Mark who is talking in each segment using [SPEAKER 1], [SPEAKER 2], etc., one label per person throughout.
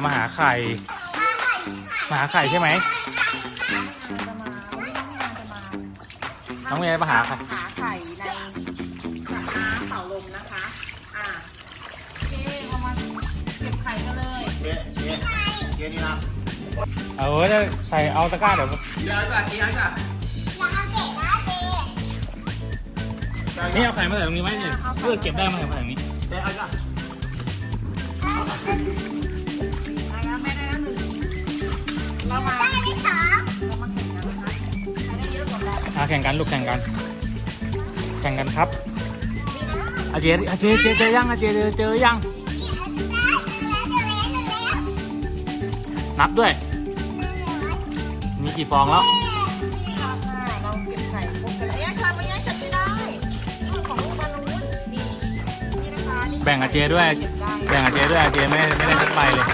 [SPEAKER 1] ยามาหาไข่ มาหาไข่ใช่ไหม น้องเมย์มาหาไข่
[SPEAKER 2] หาไข่ในสระน้ำเต่าลมนะคะ อะโอเคเอามาเก็บไข่กันเลย
[SPEAKER 3] เจ๊เจ๊เจ๊นี่นะ
[SPEAKER 1] เอาเว้ยใส่เอาตะกร้าเดี๋ยว
[SPEAKER 3] เจ๊อะไรก่อนเจ๊อะไรก่อน
[SPEAKER 1] นี่เอาไข่มาใส่ตรงนี้ไหมเนี่ยเพื่อเก็บได้มาใส่มาใส่ตรงนี้
[SPEAKER 3] เจ๊อะไรก่อน
[SPEAKER 2] แข่งกัน
[SPEAKER 1] ลูกแข่งกัน แข่งกันครับอาเจอาเจเจเจอยังอาเจเจอเจอยังนับด้วย มีกี่ฟองแล้ว
[SPEAKER 2] เราเก็บไข่ครบกันแล้วยังค่ะไม่ยังฉันไม่ได้ของลูกบอลลูนนี่นี่นะคะ
[SPEAKER 1] แบ่งอาเจด้วย แบ่งอาเจด้วยอาเจไม่ไม่ได้สักใบเลย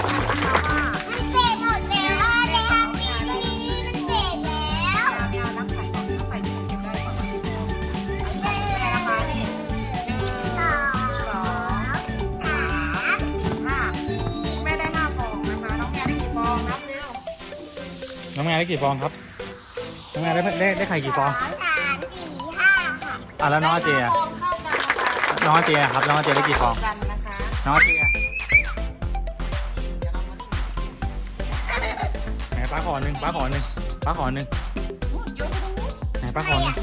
[SPEAKER 2] น้องแม่ได้กี่ฟอง
[SPEAKER 1] ครับ น้องแม่ได้ได้ได้ไข่กี่ฟอง
[SPEAKER 4] สามสี่ห้าค่ะ
[SPEAKER 1] อะแล้วน้องอาเจอะ
[SPEAKER 2] ฟองเท่ากันนะคะ
[SPEAKER 1] น้องอาเจอะครับ น้องอาเจได้กี่ฟอง
[SPEAKER 2] กันนะคะ
[SPEAKER 1] น้องอาเจอะ
[SPEAKER 2] เดี๋ยวเรามาดู
[SPEAKER 1] ไหนป้าขอหนึ่งป้าขอหนึ่งป้าขอหนึ่ง
[SPEAKER 2] นู่นโยนไปตรงนู้น
[SPEAKER 1] ไหนป้าขอหนึ่ง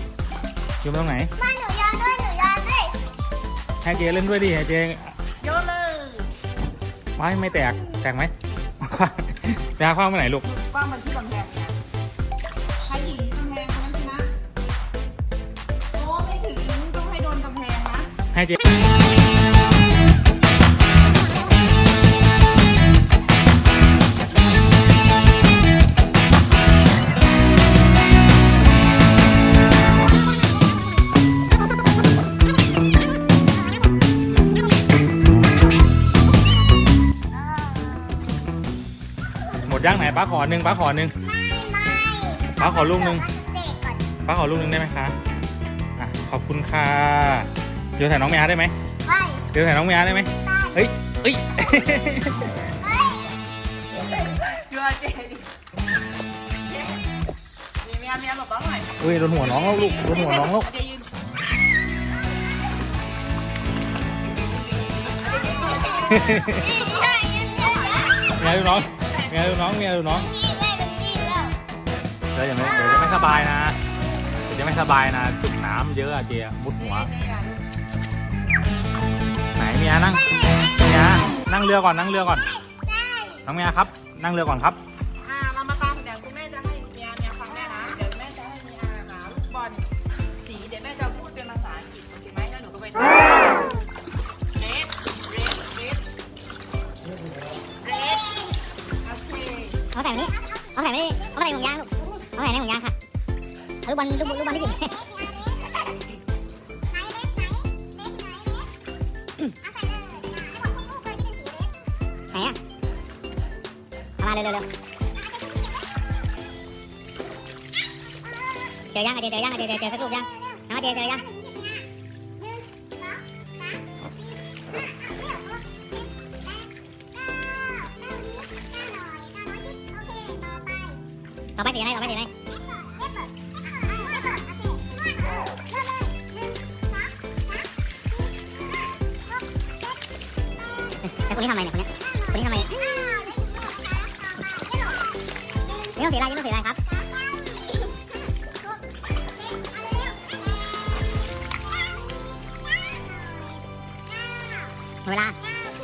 [SPEAKER 1] อยู่ตรงไหน
[SPEAKER 4] มาหนูยอนด้วยหนูยอนด้วย
[SPEAKER 1] ให้เจเล่นด้วยดิให้เจ
[SPEAKER 2] โยนเลย
[SPEAKER 1] ไม่ไม่แตก แตกไหม จะคว้างไปไหนลูก
[SPEAKER 2] ว่ามันที่กำแพงเนี่ ให้
[SPEAKER 1] เจหมดย่างไหนป้าขอหนึ่งป้าขอหนึ่ง
[SPEAKER 4] ไม่ไม่
[SPEAKER 1] ป้าขอลูกหนึ่ง
[SPEAKER 4] เด็กก่อน
[SPEAKER 1] ป้าขอลูกหนึ่งได้ไหมคะ อะ ขอบคุณค่ะ เดี๋ยวใส่น้องเมียได้ไหม
[SPEAKER 4] ไป
[SPEAKER 1] เดี๋ยวใส่น้องเมียได้ไหม
[SPEAKER 4] ไป
[SPEAKER 1] เฮ้ยเฮ้ย
[SPEAKER 4] เฮ้ย
[SPEAKER 2] เกลือเจดิเจมีเมียเมียหลบบ้างหน่อย
[SPEAKER 1] อุ้ยโดนหัวน้องแล้วลูกโดนหัวน้องแล้ว
[SPEAKER 2] เจยืน
[SPEAKER 4] นี่ใช่ยังเยอะ
[SPEAKER 1] เมียดูน้องเมียดูน้องเมียดูน้อง
[SPEAKER 4] นี่แม่เป็นนี่แล้ว
[SPEAKER 1] เดี๋ยวอย่าไม่เดี๋ยวจะไม่สบายนะเดี๋ยวจะไม่สบายนะจุกน้ำเยอะอะเจียมุดหัวไห นเมียนั่งเมียนั่งเรือก่อนนั่งเรือก่อน
[SPEAKER 4] ได้
[SPEAKER 1] น้องเมียครับ นั่งเรือก่อนครับ
[SPEAKER 2] อ่าเรามาตามเดี๋ยวคุณแม่จะให้เมียเมียฟังแม่นะเดี๋ยวแม่จะให้เมียหาลูกบอลสีเดี๋ยวแม่จะพูดเป็นภาษาอังกฤษโอเคไหมแล้วหนูก็ไปดู red red red red โอเค
[SPEAKER 5] เอาใส่แบบนี้เอาใส่ไม่ได้เอาใส่ในถุงยางลูกเอาใส่ในถุงยางค่ะเอาลูกบอลลูกบอลลูกบอลที่จิ๋ว
[SPEAKER 4] ไหนเไหนอะ
[SPEAKER 5] เอามาเร็วเร็วเร็วเจอยังอะเจอเจอยังอะเจอเจอเจอสักลูกยังน้องอะเจอเจอยังต่อไปสีอะไรต่อไปสีอะไร คนนี้ทำไมเนี่ยคนนี้คนนี้ทำไมเนี่ต้องเสีอะไรนี่ต้องเสีอะไรครับเวลา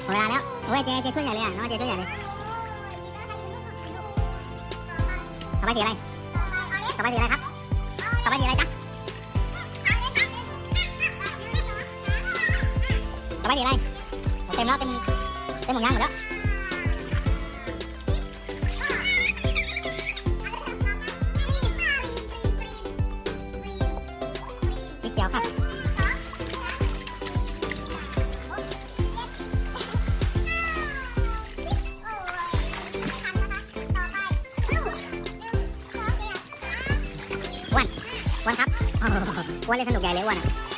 [SPEAKER 5] เวลาแล้วโอ้ยเจเจช่วยใหญ่เลยอะน้องเจช่วยใหญ่เลยต่อไปสีอะไรต่อไปสีอะไรครับต่อไปสีอะไรจ๊ะต่อไปสีอะไรเต็มแล้วเต็ม เต็มหมดยางหมดแล้วสีเขียวครับวันครับอ้วนเล่นสนุกใหญ่เลยอ้วนอะ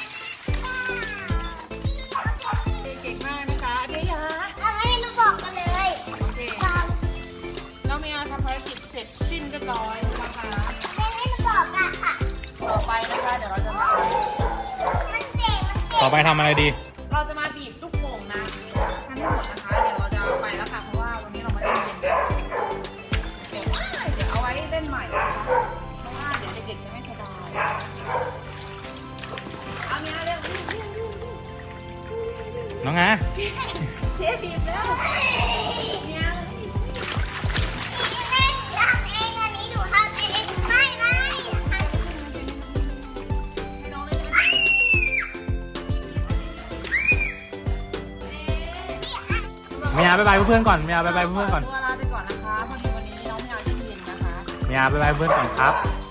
[SPEAKER 1] ต่อไปทำอะไรดี
[SPEAKER 2] เราจะมาบีบลูกโป่งนะทั้งหมดนะคะ เดี๋ยวเราจะเอาไปแล้วค่ะ เพราะว่าวันนี้เรามาเล่นเย็นกันเดี๋ยวเดี๋ยวเอาไว้เล่นใหม่นะคะเพราะว่าเดี๋ยวเด็กๆจะไม่สบายเอาเนี้ยเร็ว
[SPEAKER 1] น้องงา
[SPEAKER 2] เชฟบีบแล้วเนี่ย
[SPEAKER 1] เมียบายบายเพื่อนๆก่อนเมียบายบายเพื่อนๆก่อน
[SPEAKER 2] ตัวลาไปก่อนนะคะพอดีวันนี้น้องไม่เอาที่เย็นนะคะ
[SPEAKER 1] เมียบายบายเพื่อนก่อนครับ
[SPEAKER 2] บ